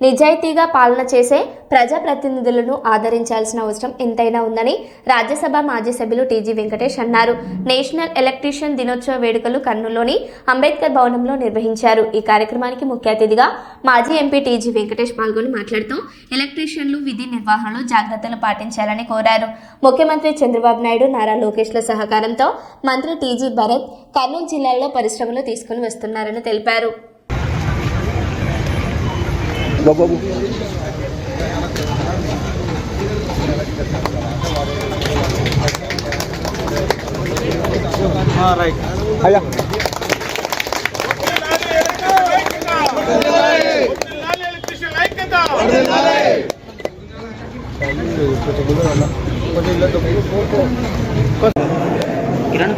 నిజాయితీగా పాలన చేసే ప్రజాప్రతినిధులను ఆదరించాల్సిన అవసరం ఎంతైనా ఉందని రాజ్యసభ మాజీ సభ్యులు టీజీ వెంకటేష్ అన్నారు. నేషనల్ ఎలక్ట్రీషియన్ దినోత్సవ వేడుకలు కర్నూలులోని అంబేద్కర్ భవనంలో నిర్వహించారు. ఈ కార్యక్రమానికి ముఖ్య అతిథిగా మాజీ ఎంపీ టీజీ వెంకటేష్ పాల్గొని మాట్లాడుతూ ఎలక్ట్రీషియన్లు విధి నిర్వహణలో జాగ్రత్తలు పాటించాలని కోరారు. ముఖ్యమంత్రి చంద్రబాబు నాయుడు నారా లోకేష్ల సహకారంతో మంత్రి టీజీ భరత్ కర్నూలు జిల్లాలో పరిశ్రమలు తీసుకుని వస్తున్నారని తెలిపారు. బాబు రైట్ అయ్యా కిరణ్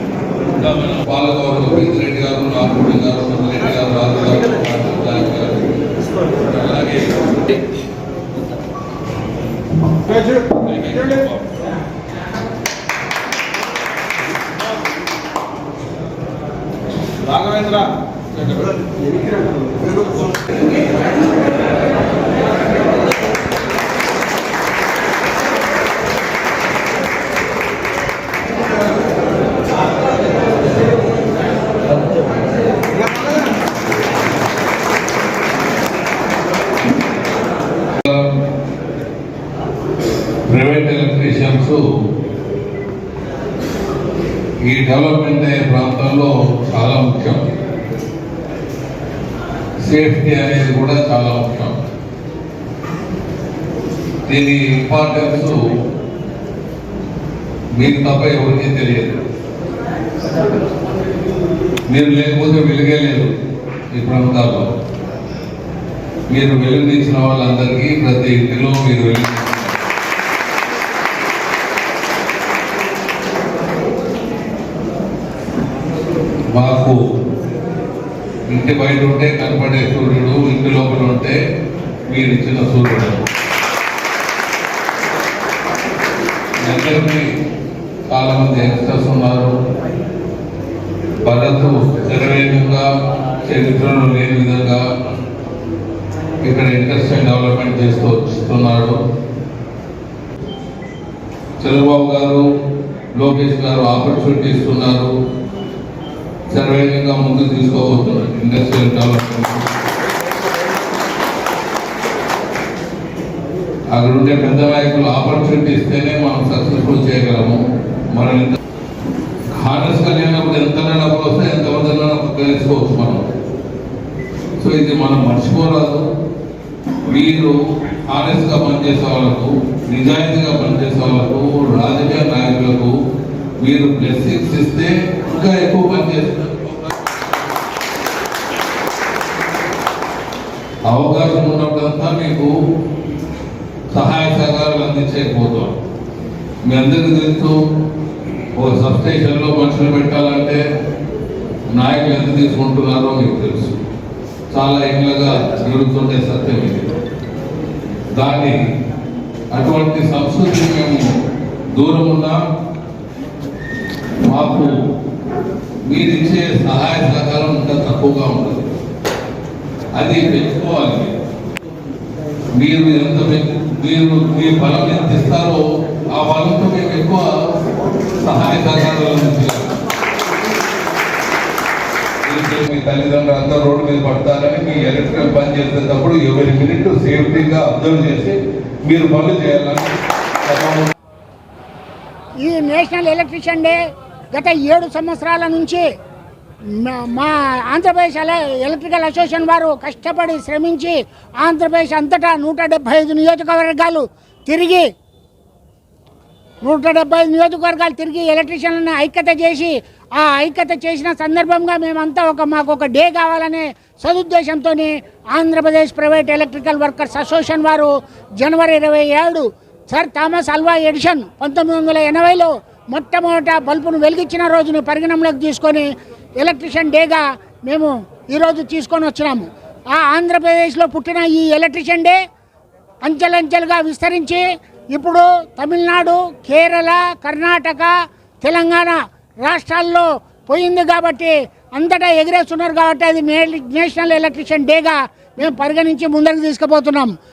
పాలకవర్గ పెద్దిరెడ్డి గారు నాగరెడ్డి గారు రెడ్డి గారు రాజు గారు రాజు గారు అలాగే రాఘవేంద్ర ప్రైవేట్ ఎలక్ట్రీషియన్స్ ఈ డెవలప్మెంట్ అయ్యే ప్రాంతాల్లో చాలా ముఖ్యం. సేఫ్టీ అనేది కూడా చాలా ముఖ్యం. దీని ఇంపార్టెన్స్ మీకు తప్ప ఎవరికీ తెలియదు. మీరు లేకపోతే వెలుగే లేదు ఈ ప్రాంతాల్లో. మీరు వెలుగునిచ్చిన వాళ్ళందరికీ ప్రతి ఇంటిలో మీరు వెలుగు మాకు ఇంటి బయట ఉంటే కనపడే సూర్యుడు ఇంటి లోపల ఉంటే మీరు ఇచ్చిన సూర్యుడు. అందరికీ చాలామంది యంగ్స్టర్స్ ఉన్నారు. భరత్ శరవేగంగా చరిత్రలో లేని విధంగా ఇక్కడ ఇంట్రెస్టింగ్ డెవలప్మెంట్ చేస్తూ వస్తున్నాడు. చంద్రబాబు గారు లోకేష్ గారు ఆపర్చునిటీ ఇస్తున్నారు శరవేగంగా ముందుకు తీసుకోవచ్చు ఇండస్ట్రియల్ డెవలప్మెంట్ అక్కడ ఉండే పెద్ద నాయకులు ఆపర్చునిటీ ఇస్తేనే మనం సక్సెస్ఫుల్ చేయగలము. మనం హానెస్ కలిగినప్పుడు ఎంత డబ్బులు వస్తే ఎంతమంది తెలుసుకోవచ్చు మనం. సో ఇది మనం మర్చిపోరాదు. మీరు హానెస్గా పనిచేసే వాళ్ళకు నిజాయితీగా పనిచేసే వాళ్ళకు రాజకీయ నాయకులకు మీరు బ్లెస్సింగ్స్ ఇస్తే ఇంకా ఎక్కువ పనిచేస్తారు అవకాశం ఉన్నప్పుడంతా మీకు సహాయ సహకారాలు అందించకపోతాం మీ అందరికీ తెలుసు ఒక సబ్స్టేషన్లో మనుషులు పెట్టాలంటే నాయకులు ఎంత తీసుకుంటున్నారో మీకు తెలుసు. చాలా ఏళ్ళగా జరుగుతుండే సత్యం ఇది. దాన్ని అటువంటి సంస్కృతి మేము దూరం ఉన్నా మాకు మీరు ఇచ్చే సహాయ సహకారం ఇంకా తక్కువగా ఉంటుంది అది పెంచుకోవాలి మీరు ఎంత మీరు మీ బలం ఎంత ఇస్తారో ఆ బలంతో మేము ఎక్కువ సహాయ సహకారాలు మీ తల్లిదండ్రులు అందరూ రోడ్డు మీద పడతారని మీ ఎలక్ట్రికల్ పని చేసేటప్పుడు ఎవరి మినిట్ సేఫ్టీగా అబ్జర్వ్ చేసి మీరు పనులు చేయాలని ఈ నేషనల్ ఎలక్ట్రిషియన్ డే గత ఏడు సంవత్సరాల నుంచి మా- ఆంధ్రప్రదేశ్ ఎలక్ట్రికల్ అసోసియేషన్ వారు కష్టపడి శ్రమించి ఆంధ్రప్రదేశ్ అంతటా నూట డెబ్బై ఐదు నియోజకవర్గాలు తిరిగి నూట డెబ్బై ఐదు నియోజకవర్గాలు తిరిగి ఎలక్ట్రీషియన్లను ఐక్యత చేసి ఆ ఐక్యత చేసిన సందర్భంగా మేమంతా ఒక మాకు ఒక డే కావాలనే సదుద్దేశంతో Andhra Pradesh private electrical workers association వారు జనవరి ఇరవై ఏడు సర్ థామస్ అల్వా ఎడిషన్ పంతొమ్మిది వందల ఎనభైలో మొట్టమొదట బల్బును వెలిగించిన రోజును పరిగణంలోకి తీసుకొని ఎలక్ట్రిషియన్ డేగా మేము ఈరోజు తీసుకొని వచ్చినాము. ఆ ఆంధ్రప్రదేశ్లో పుట్టిన ఈ ఎలక్ట్రిషియన్ డే అంచెలంచెలుగా విస్తరించి ఇప్పుడు తమిళనాడు కేరళ కర్ణాటక తెలంగాణ రాష్ట్రాల్లో పోయింది కాబట్టి అంతటా ఎగిరేస్తున్నారు కాబట్టి అది నేషనల్ ఎలక్ట్రిషియన్ డేగా మేము పరిగణించి ముందరికి తీసుకుపోతున్నాం.